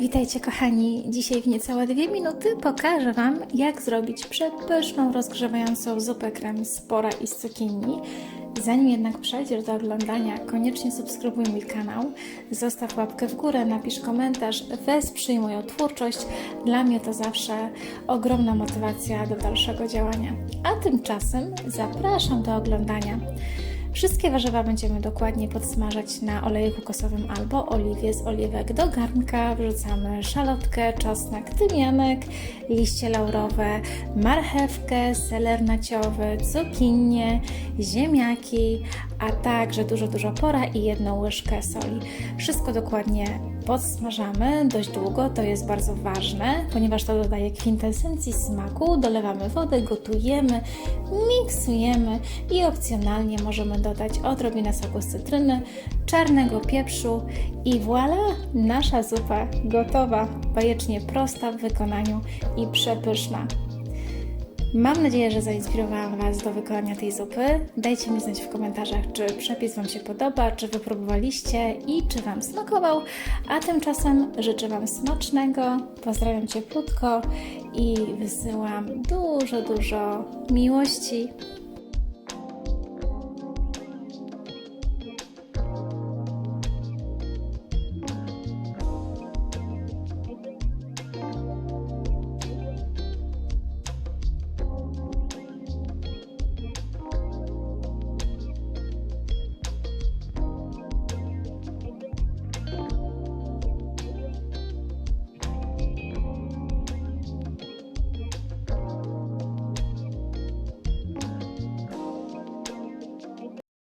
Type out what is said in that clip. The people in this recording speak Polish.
Witajcie kochani. Dzisiaj w niecałe dwie minuty pokażę Wam, jak zrobić przepyszną, rozgrzewającą zupę krem z pora i z cukinii. Zanim jednak przejdziesz do oglądania, koniecznie subskrybuj mój kanał, zostaw łapkę w górę, napisz komentarz, wesprzyj moją twórczość. Dla mnie to zawsze ogromna motywacja do dalszego działania. A tymczasem zapraszam do oglądania. Wszystkie warzywa będziemy dokładnie podsmażać na oleju kokosowym albo oliwie z oliwek. Do garnka wrzucamy szalotkę, czosnek, tymianek, liście laurowe, marchewkę, seler naciowy, cukinię, ziemniaki, a także dużo, dużo pora i jedną łyżkę soli. Wszystko dokładnie podsmażamy dość długo, to jest bardzo ważne, ponieważ to dodaje kwintesencji smaku. Dolewamy wodę, gotujemy, miksujemy i opcjonalnie możemy dodać odrobinę soku z cytryny, czarnego pieprzu i voilà, nasza zupa gotowa, bajecznie prosta w wykonaniu i przepyszna. Mam nadzieję, że zainspirowałam Was do wykonania tej zupy. Dajcie mi znać w komentarzach, czy przepis Wam się podoba, czy wypróbowaliście i czy Wam smakował. A tymczasem życzę Wam smacznego, pozdrawiam cieplutko i wysyłam dużo, dużo miłości